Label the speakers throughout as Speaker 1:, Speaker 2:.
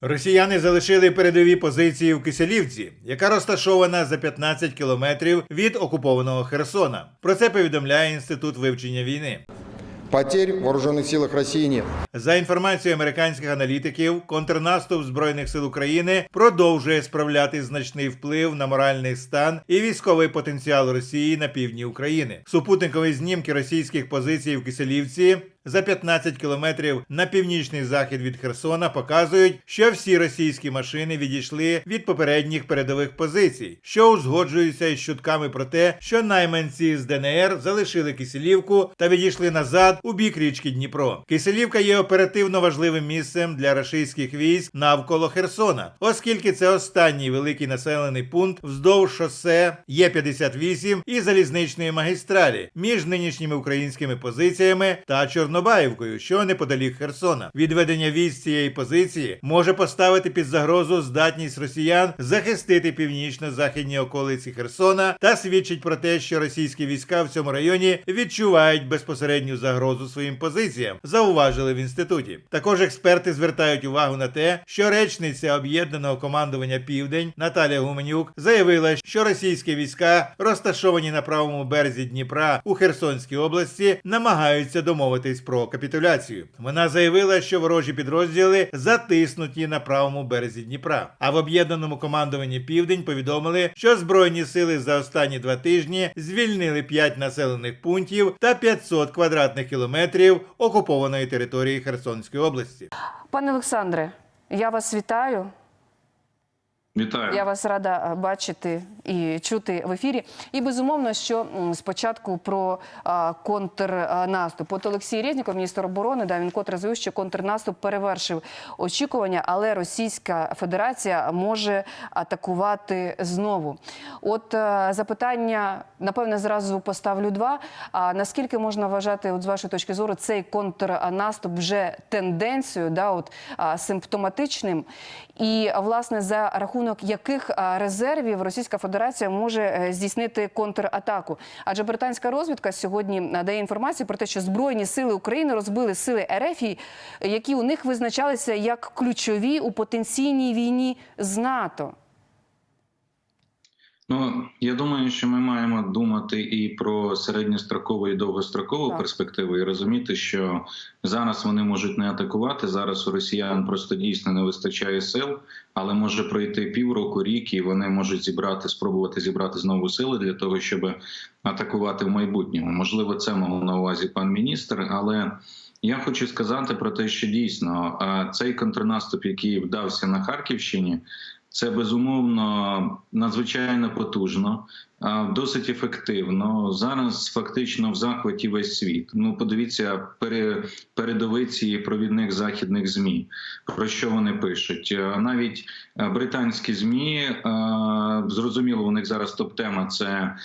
Speaker 1: Росіяни залишили передові позиції в Киселівці, яка розташована за 15 кілометрів від окупованого Херсона. Про це повідомляє Інститут вивчення війни.
Speaker 2: Потерь в вооруженных силах России нет.
Speaker 1: За інформацією американських аналітиків, контрнаступ збройних сил України продовжує справляти значний вплив на моральний стан і військовий потенціал Росії на півдні України. Супутникові знімки російських позицій в Киселівці за 15 кілометрів на північний захід від Херсона показують, що всі російські машини відійшли від попередніх передових позицій, що узгоджуються із чутками про те, що найманці з ДНР залишили Киселівку та відійшли назад у бік річки Дніпро. Киселівка є оперативно важливим місцем для рашистських військ навколо Херсона, оскільки це останній великий населений пункт вздовж шосе Є-58 і залізничної магістралі між нинішніми українськими позиціями та Чорнобаївкою, що неподалік Херсона. Відведення військ цієї позиції може поставити під загрозу здатність росіян захистити північно-західні околиці Херсона та свідчить про те, що російські війська в цьому районі відчувають безпосередню загрозу своїм позиціям, зауважили в інституті. Також експерти звертають увагу на те, що речниця об'єднаного командування Південь Наталія Гуменюк заявила, що російські війська, розташовані на правому березі Дніпра у Херсонській області, намагаються домовитись про капітуляцію. Вона заявила, що ворожі підрозділи затиснуті на правому березі Дніпра. А в об'єднаному командуванні Південь повідомили, що збройні сили за останні два тижні звільнили 5 населених пунктів та 500 квадратних кілометрів окупованої території Херсонської області.
Speaker 3: Пане Олександре, я вас вітаю.
Speaker 4: Вітаю.
Speaker 3: Я вас рада е, бачити і чути в ефірі. І безумовно, що спочатку про контрнаступ. От Олексій Резніков, міністр оборони, да, він котре заявив, що контрнаступ перевершив очікування, але Російська Федерація може атакувати знову. От е, запитання, напевне, зразу поставлю два. А наскільки можна вважати, от з вашої точки зору, цей контрнаступ вже тенденцією, да, от, симптоматичним? І власне за рахунок яких резервів Російська Федерація може е, здійснити контратаку? Адже британська розвідка сьогодні надає інформацію про те, що збройні сили України розбили сили РФ, які у них визначалися як ключові у потенційній війні з НАТО.
Speaker 4: Ну я думаю, що ми маємо думати і про середньострокову і довгострокову
Speaker 3: Так.
Speaker 4: перспективу, і розуміти, що зараз вони можуть не атакувати. Зараз у росіян просто дійсно не вистачає сил, але може пройти півроку, рік, і вони можуть зібрати, спробувати зібрати знову сили для того, щоб атакувати в майбутньому. Можливо, це мав на увазі пан міністр, але. Я хочу сказати про те, що дійсно цей контрнаступ, який вдався на Харківщині, це безумовно надзвичайно потужно, досить ефективно. Зараз фактично в захваті весь світ. Ну, подивіться, пере, передовиці провідних західних змі. Про що вони пишуть? Навіть британські змі зрозуміло, у них зараз топ-тема це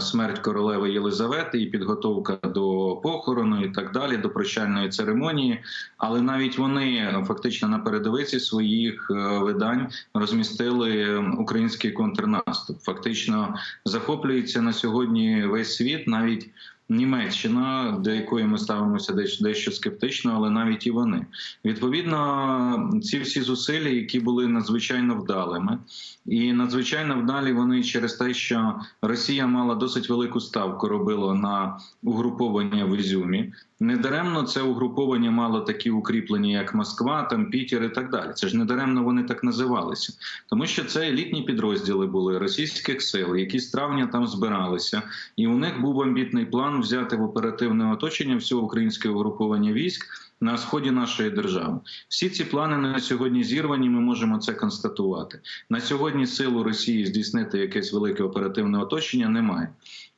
Speaker 4: смерть королеви Єлизавети і підготовка до похорону, і так далі, до прощальної церемонії. Але навіть вони фактично на передовиці своїх видань розмістили український контрнаступ. Фактично захоплюється на сьогодні весь світ, навіть. Німеччина, до якої ми ставимося дещо, скептично, але навіть і вони відповідно ці всі зусилля, які були надзвичайно вдалими, і надзвичайно вдалі вони через те, що Росія мала досить велику ставку робила на угруповання в Ізюмі. Недаремно це угруповання мало такі укріплення, як Москва, там Пітер і так далі. Це ж недаремно вони так називалися, тому що це елітні підрозділи були російських сил, які з травня там збиралися, і у них був амбітний план взяти в оперативне оточення всього українське угруповання військ. На сході нашої держави всі ці плани на сьогодні зірвані. Ми можемо це констатувати. На сьогодні силу Росії здійснити якесь велике оперативне оточення немає.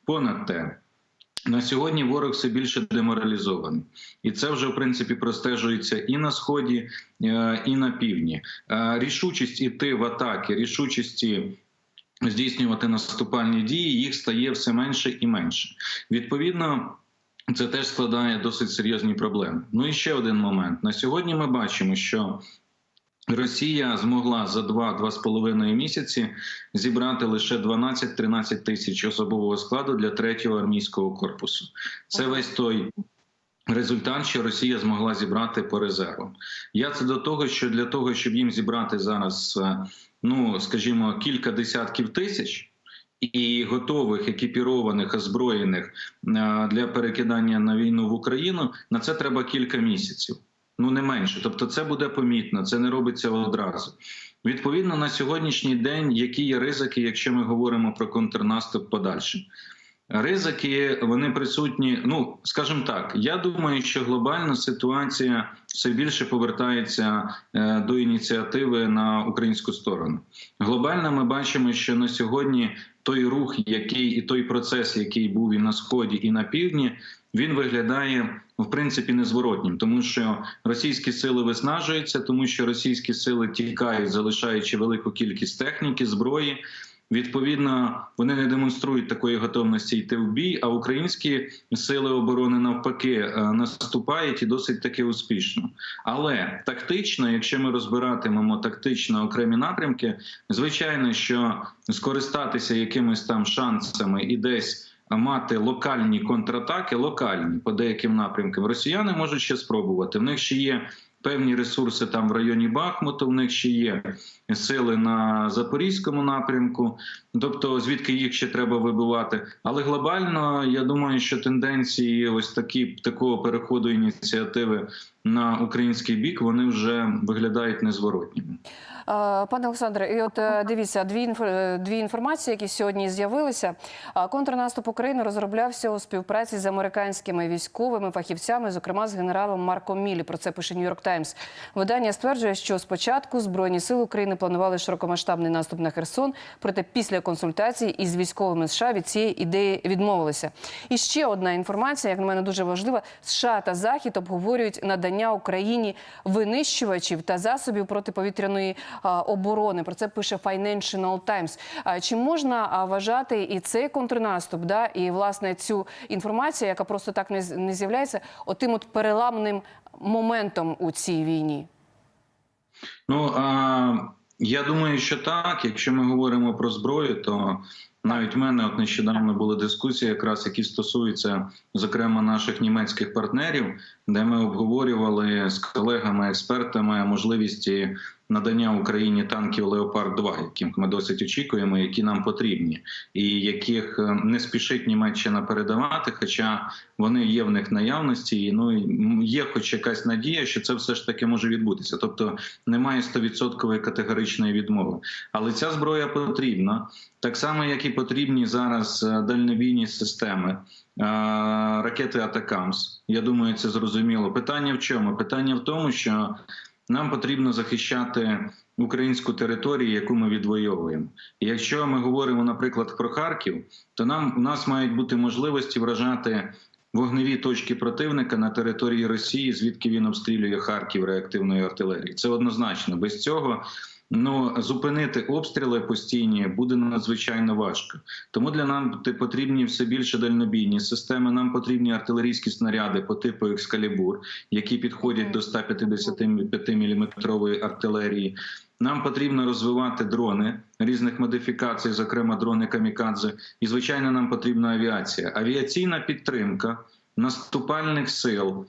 Speaker 4: Понад те, на сьогодні ворог все більше деморалізований, і це вже в принципі простежується і на сході, е, і на півдні. Е, Рішучість іти в атаки, рішучості. Здійснювати наступальні дії їх стає все менше і менше. Відповідно, це теж складає досить серйозні проблеми. Ну і ще один момент. На сьогодні ми бачимо, що Росія змогла за 2-2,5 місяці зібрати лише 12-13 тисяч особового складу для третього армійського корпусу. Це весь той результат, що Росія змогла зібрати по резервам. Я це до того, що для того, щоб їм зібрати зараз, е, ну скажімо, кілька десятків тисяч. І готових, екіпірованих, озброєних е, для перекидання на війну в Україну на це треба кілька місяців, ну не менше. Тобто, це буде помітно, це не робиться одразу. Відповідно, на сьогоднішній день які є ризики, якщо ми говоримо про контрнаступ подальше. Ризики вони присутні. Ну скажімо так, я думаю, що глобальна ситуація все більше повертається е, до ініціативи на українську сторону. Глобально ми бачимо, що на сьогодні той рух, який і той процес, який був і на сході, і на півдні, він виглядає в принципі незворотнім, тому що російські сили виснажуються, тому що російські сили тікають, залишаючи велику кількість техніки, зброї. Відповідно, вони не демонструють такої готовності йти в бій. А українські сили оборони навпаки е, наступають і досить таки успішно. Але тактично, якщо ми розбиратимемо тактично окремі напрямки, звичайно, що скористатися якимись там шансами і десь. Мати локальні контратаки, локальні по деяким напрямкам, росіяни можуть ще спробувати. В них ще є певні ресурси там в районі Бахмуту. У них ще є сили на запорізькому напрямку, тобто звідки їх ще треба вибивати. Але глобально я думаю, що тенденції ось такі такого переходу ініціативи на український бік вони вже виглядають незворотніми.
Speaker 3: Е, Пане Олександре, і от е, дивіться, дві е, дві інформації, які сьогодні з'явилися. Контрнаступ України розроблявся у співпраці з американськими військовими фахівцями, зокрема з генералом Марком Мілі. Про це пише Нью-Йорк Таймс. Видання стверджує, що спочатку збройні сили України планували широкомасштабний наступ на Херсон, проте після консультацій із військовими США від цієї ідеї відмовилися. І ще одна інформація, як на мене дуже важлива: США та Захід обговорюють надання Україні винищувачів та засобів протиповітряної оборони. Про це пише Financial Times. Чи можна вважати і цей контрнаступ, да, і власне цю інформацію, яка просто так не, з'являється, отим от переламним моментом у цій війні?
Speaker 4: Ну а я думаю, що так. Якщо ми говоримо про зброю, то навіть в мене от нещодавно були дискусії, якраз які стосуються зокрема наших німецьких партнерів, де ми обговорювали з колегами-експертами можливості надання Україні танків Леопард 2 яких ми досить очікуємо, які нам потрібні, і яких е, не спішить Німеччина передавати, хоча вони є в них наявності, і ну є, хоч якась надія, що це все ж таки може відбутися. Тобто немає 100% категоричної відмови. Але ця зброя потрібна, так само як і потрібні зараз е, дальнобійні системи. е, Ракети Атакамс, я думаю, це зрозуміло. Питання в чому? Питання в тому, що нам потрібно захищати українську територію, яку ми відвоюємо. І якщо ми говоримо, наприклад, про Харків, то нам у нас мають бути можливості вражати вогневі точки противника на території Росії, звідки він обстрілює Харків реактивною артилерією. Це однозначно. Без цього ну зупинити обстріли постійні буде надзвичайно важко. Тому для нам потрібні все більше дальнобійні системи. Нам потрібні артилерійські снаряди по типу Екскалібур, які підходять до 155 мм артилерії. Нам потрібно розвивати дрони різних модифікацій, зокрема дрони камікадзе. І звичайно, нам потрібна авіація. Авіаційна підтримка наступальних сил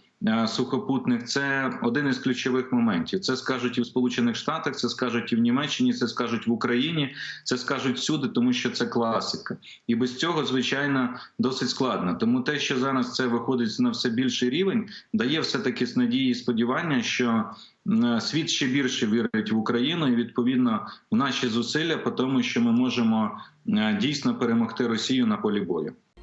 Speaker 4: сухопутних це один із ключових моментів. Це скажуть і в Сполучених Штатах, це скажуть і в Німеччині, це скажуть в Україні, це скажуть всюди, тому що це класика. І без цього, звичайно, досить складно. Тому те, що зараз це виходить на все більший рівень, дає все таки з надії і сподівання, що світ ще більше вірить в Україну і відповідно в наші зусилля по тому, що ми можемо е, дійсно перемогти Росію на полі бою.